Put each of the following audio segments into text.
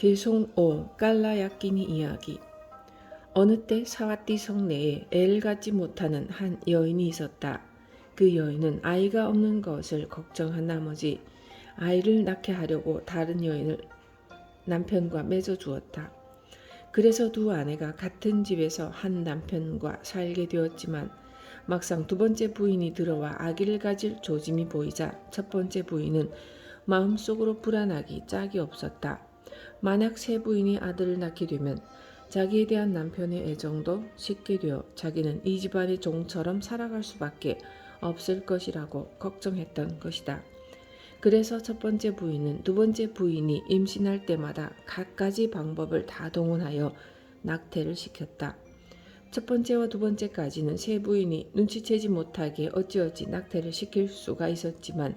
5 깔라야끼니 이야기 어느 때 사와띠 성내에 애를 갖지 못하는 한 여인이 있었다. 그 여인은 아이가 없는 것을 걱정한 나머지 아이를 낳게 하려고 다른 여인을 남편과 맺어 주었다. 그래서 두 아내가 같은 집에서 한 남편과 살게 되었지만 막상 두 번째 부인이 들어와 아기를 가질 조짐이 보이자 첫 번째 부인은 마음속으로 불안하기 짝이 없었다. 만약 새 부인이 아들을 낳게 되면 자기에 대한 남편의 애정도 식게 되어 자기는 이 집안의 종처럼 살아갈 수밖에 없을 것이라고 걱정했던 것이다. 그래서 첫 번째 부인은 두 번째 부인이 임신할 때마다 갖가지 방법을 다 동원하여 낙태를 시켰다. 첫 번째와 두 번째까지는 세 부인이 눈치채지 못하게 어찌어찌 낙태를 시킬 수가 있었지만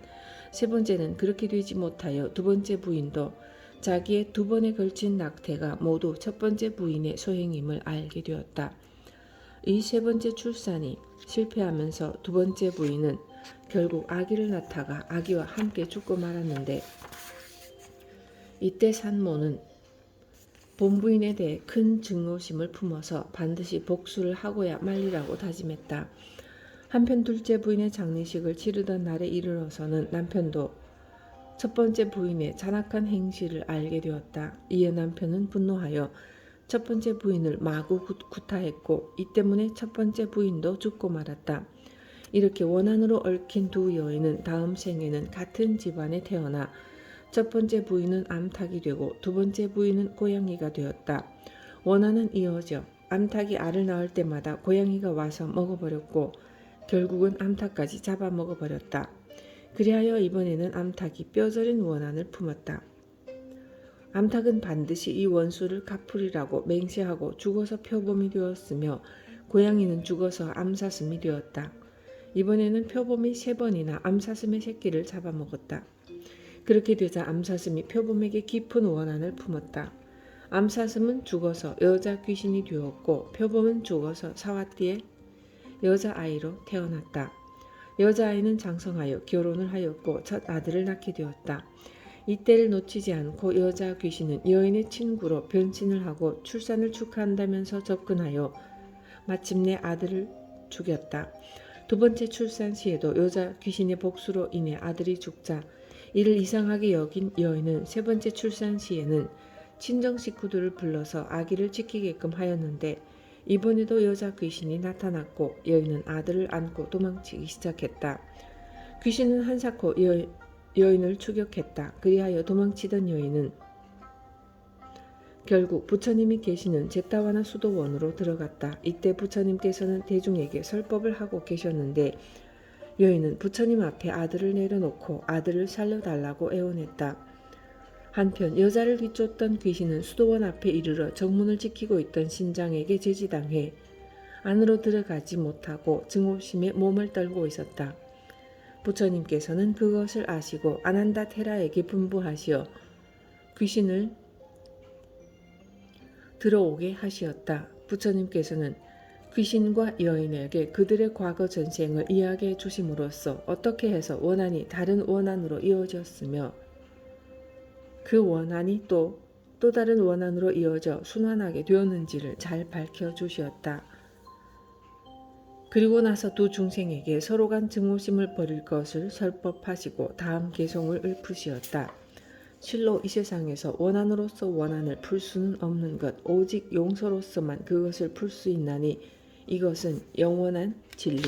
세 번째는 그렇게 되지 못하여 두 번째 부인도 자기의 두 번에 걸친 낙태가 모두 첫 번째 부인의 소행임을 알게 되었다. 이 세 번째 출산이 실패하면서 두 번째 부인은 결국 아기를 낳다가 아기와 함께 죽고 말았는데 이때 산모는 본부인에 대해 큰 증오심을 품어서 반드시 복수를 하고야 말리라고 다짐했다. 한편 둘째 부인의 장례식을 치르던 날에 이르러서는 남편도 첫 번째 부인의 잔악한 행실을 알게 되었다. 이에 남편은 분노하여 첫 번째 부인을 마구 구- 구타했고 이 때문에 첫 번째 부인도 죽고 말았다. 이렇게 원한으로 얽힌 두 여인은 다음 생에는 같은 집안에 태어나 첫 번째 부인은 암탉이 되고 두 번째 부인은 고양이가 되었다. 원한은 이어져 암탉이 알을 낳을 때마다 고양이가 와서 먹어버렸고 결국은 암탉까지 잡아먹어버렸다. 그리하여 이번에는 암탉이 뼈저린 원한을 품었다. 암탉은 반드시 이 원수를 갚으리라고 맹세하고 죽어서 표범이 되었으며 고양이는 죽어서 암사슴이 되었다. 이번에는 표범이 세 번이나 암사슴의 새끼를 잡아먹었다. 그렇게 되자 암사슴이 표범에게 깊은 원한을 품었다. 암사슴은 죽어서 여자 귀신이 되었고 표범은 죽어서 사와띠의 여자아이로 태어났다. 여자아이는 장성하여 결혼을 하였고 첫 아들을 낳게 되었다. 이때를 놓치지 않고 여자 귀신은 여인의 친구로 변신을 하고 출산을 축하한다면서 접근하여 마침내 아들을 죽였다. 두 번째 출산 시에도 여자 귀신의 복수로 인해 아들이 죽자 이를 이상하게 여긴 여인은 세 번째 출산 시에는 친정 식구들을 불러서 아기를 지키게끔 하였는데 이번에도 여자 귀신이 나타났고 여인은 아들을 안고 도망치기 시작했다. 귀신은 한사코 여, 여인을 추격했다. 그리하여 도망치던 여인은 결국 부처님이 계시는 제타와나 수도원으로 들어갔다. 이때 부처님께서는 대중에게 설법을 하고 계셨는데 여인은 부처님 앞에 아들을 내려놓고 아들을 살려달라고 애원했다. 한편 여자를 뒤쫓던 귀신은 수도원 앞에 이르러 정문을 지키고 있던 신장에게 제지당해 안으로 들어가지 못하고 증오심에 몸을 떨고 있었다. 부처님께서는 그것을 아시고 아난다 테라에게 분부하시어 귀신을 들어오게 하시었다. 부처님께서는 귀신과 여인에게 그들의 과거 전생을 이야기해 주심으로써 어떻게 해서 원한이 다른 원한으로 이어졌으며 그 원한이 또, 또 다른 원한으로 이어져 순환하게 되었는지를 잘 밝혀 주시었다. 그리고 나서 두 중생에게 서로 간 증오심을 버릴 것을 설법하시고 다음 개송을 읊으시었다. 실로 이 세상에서 원한으로서 원한을 풀 수는 없는 것, 오직 용서로서만 그것을 풀 수 있나니 이것은 영원한 진리.